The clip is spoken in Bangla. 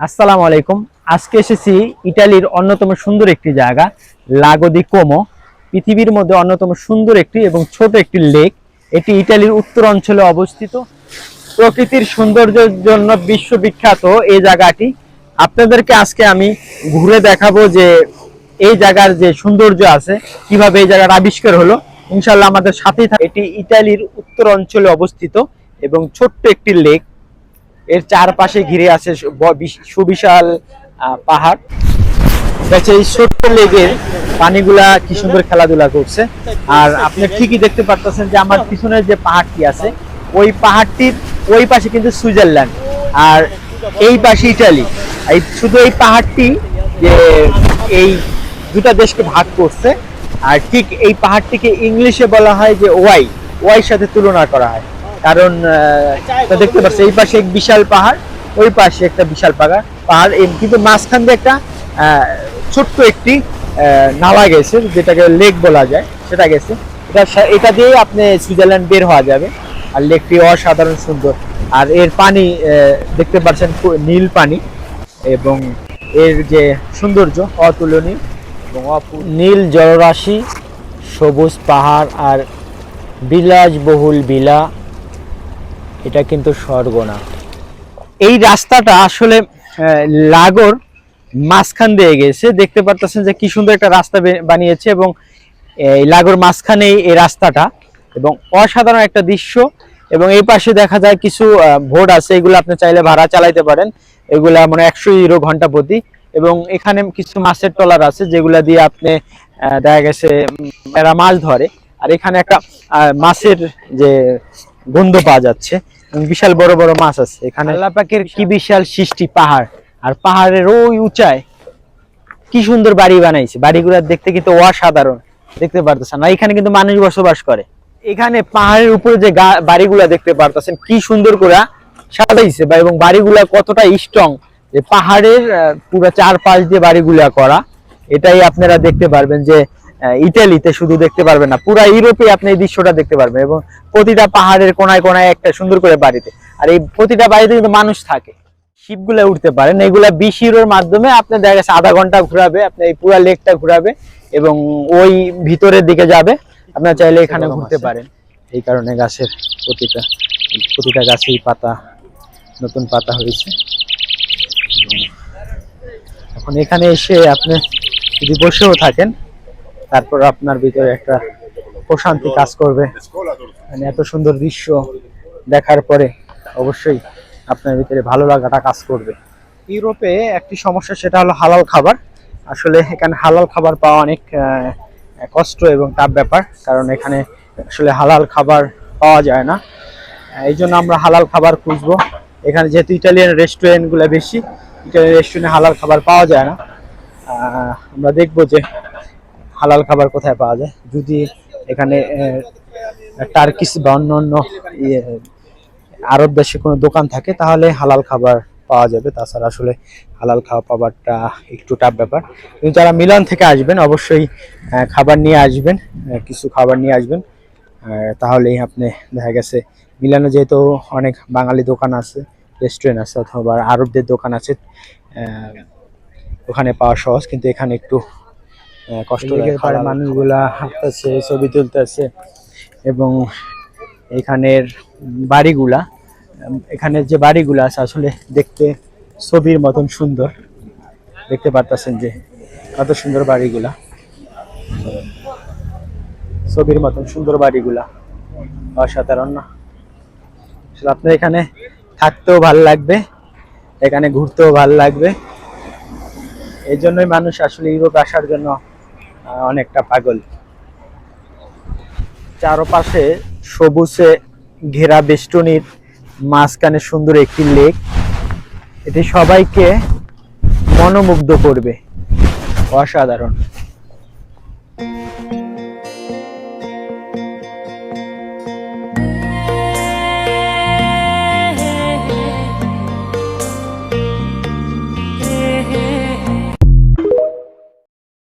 আসসালামু আলাইকুম। আজকে এসেছি ইটালির অন্যতম সুন্দর একটি জায়গা লাগো দি কোমো পৃথিবীর মধ্যে অন্যতম সুন্দর একটি এবং ছোট একটি লেক এটি ইটালির উত্তর অঞ্চলে অবস্থিত। প্রকৃতির সৌন্দর্যের জন্য বিশ্ববিখ্যাত এই জায়গাটি। আপনাদেরকে আজকে আমি ঘুরে দেখাবো যে এই জায়গার যে সৌন্দর্য আছে, কীভাবে এই জায়গার আবিষ্কার হলো। ইনশাল্লাহ আমাদের সাথেই থাকে এটি ইটালির উত্তর অঞ্চলে অবস্থিত এবং ছোট্ট একটি লেক এর চারপাশে ঘিরে আছে সুবিশাল পাহাড়। দেখছে এই ছোট্ট লেগের পানিগুলা কি সুন্দর খেলাধুলা করছে। আর আপনি ঠিকই দেখতে পারতেছেন যে আমার পিছনের যে পাহাড়টি আছে, ওই পাহাড়টির ওই পাশে কিন্তু সুইজারল্যান্ড। আর এই পাশে ইটালি। এই শুধু এই পাহাড়টি যে এই দুটা দেশকে ভাগ করছে, আর ঠিক এই পাহাড়টিকে ইংলিশে বলা হয় যে ওয়াই। ওয়াইয়ের সাথে তুলনা করা হয়। কারণ দেখতে পাচ্ছি, এই পাশে এক বিশাল পাহাড়, ওই পাশে একটা বিশাল পাহাড়। পাহাড় কিন্তু মাঝখান দিয়ে একটা ছোট্ট একটি নালা গেছে, যেটাকে লেক বলা যায়, সেটা গেছে। এটা এটা দিয়ে আপনি সুইজারল্যান্ড বের হওয়া যাবে। আর লেকটি অসাধারণ সুন্দর। আর এর পানি দেখতে পাচ্ছেন নীল পানি, এবং এর যে সৌন্দর্য, অতুলনীয় এবং নীল জলরাশি, সবুজ পাহাড় আর বিলাসবহুল বিলা। এটা কিন্তু স্বর্গ না এই রাস্তাটা আসলে লাগোর মাঝখান দিয়ে গেছে। দেখতে পারতেছেন যে কি সুন্দর একটা রাস্তা বানিয়েছে এবং এই লাগোর মাঝখানে এই রাস্তাটা এবং অসাধারণ একটা দৃশ্য এবং এই পাশে দেখা যায় কিছু ভোট আছে। এগুলো আপনি চাইলে ভাড়া চালাইতে পারেন। এগুলা মানে একশো ইউরো ঘণ্টা প্রতি এবং এখানে কিছু মাছের ট্রলার আছে যেগুলা দিয়ে আপনি দেখা গেছে এরা মাছ ধরে। আর এখানে একটা মাছের যে গন্ধ পাওয়া যাচ্ছে। বিশাল বড় বড় মাছ আছে। এখানে আল্লাপাকের কি বিশাল। সৃষ্টি পাহাড়। আর পাহাড়ের ওই উঁচায় কি সুন্দর বাড়ি বানাইছে। বাড়িগুলো দেখতে কিন্তু অসাধারণ। দেখতে পারতেছেন আর এখানে কিন্তু মানুষ বসবাস করে। এখানে পাহাড়ের উপরে যে গা- বাড়িগুলা দেখতে পারতেছেন কি সুন্দর করে সাজাইছে বা এবং বাড়িগুলা কতটা স্ট্রং যে পাহাড়ের পুরো চারপাশ দিয়ে বাড়িগুলা করা। এটাই আপনারা দেখতে পারবেন যে ইটালিতে শুধু দেখতে পারবেন না পুরা ইউরোপে আপনি এই দৃশ্যটা দেখতে পারবেন এবং প্রতিটা পাহাড়ের কোনায় কোনায় একটা সুন্দর করে বাড়িতে। আর এই প্রতিটা বাড়িতে কিন্তু মানুষ থাকে। শিপগুলা উঠতে পারেন এগুলা বিশ ইউরোর মাধ্যমে আপনি দেখা গেছে আধা ঘণ্টা ঘুরাবে আপনি এই পুরা লেকটা ঘুরাবে এবং ওই ভিতরের দিকে যাবে আপনার চাইলে এখানে ঘুরতে পারেন। এই কারণে গাছের প্রতিটা প্রতিটা গাছেই পাতা নতুন পাতা হয়েছে। এখন এখানে এসে আপনি যদি বসেও থাকেন তারপর আপনার ভিতরে একটা প্রশান্তি কাজ করবে। মানে এত সুন্দর দৃশ্য দেখার পরে অবশ্যই আপনার ভিতরে ভালো লাগাটা কাজ করবে। ইউরোপে একটি সমস্যা সেটা হলো হালাল খাবার। আসলে এখানে হালাল খাবার পাওয়া অনেক কষ্ট এবং টাফ ব্যাপার। কারণ এখানে আসলে হালাল খাবার পাওয়া যায় না। এই জন্য আমরা হালাল খাবার খুঁজবো। এখানে যেহেতু ইটালিয়ান রেস্টুরেন্টগুলো বেশি, ইটালিয়ান রেস্টুরেন্টে হালাল খাবার পাওয়া যায় না। আমরা দেখব যে হালাল খাবার কোথায় পাওয়া যায়? যদি এখানে টার্কিস বা অন্য অন্য ইয়ে, আরব দেশে কোনো দোকান থাকে তাহলে হালাল খাবার পাওয়া যাবে। তাছাড়া আসলে হালাল খাওয়া পাওয়াটা একটু টাফ ব্যাপার। কিন্তু যারা মিলান থেকে আসবেন অবশ্যই খাবার নিয়ে আসবেন কিছু খাবার নিয়ে আসবেন। তাহলেই আপনি দেখা গেছে মিলানে যেহেতু অনেক বাঙালি দোকান আছে রেস্টুরেন্ট আছে অথবা আরবদের দোকান আছে ওখানে পাওয়া সহজ। কিন্তু এখানে একটু কষ্ট লাগে মানুষগুলা হাঁটতেছে ছবি তুলতেছে এবং এখানের বাড়িগুলা এখানের যে বাড়িগুলা আছে আসলে দেখতে ছবির মতন সুন্দর। দেখতে পারতেছেন যে কত সুন্দর বাড়িগুলা। ছবির মতন সুন্দর বাড়িগুলা। অসাধারণ না? আসলে আপনার এখানে থাকতেও ভালো লাগবে এখানে ঘুরতেও ভালো লাগবে। এই জন্যই মানুষ আসলে ইউরোপ আসার জন্য অনেকটা পাগল। চারপাশে সবুজে ঘেরা বেষ্টনীর মাঝখানে সুন্দর একটি লেক। এটি সবাইকে মনোমুগ্ধ করবে। অসাধারণ।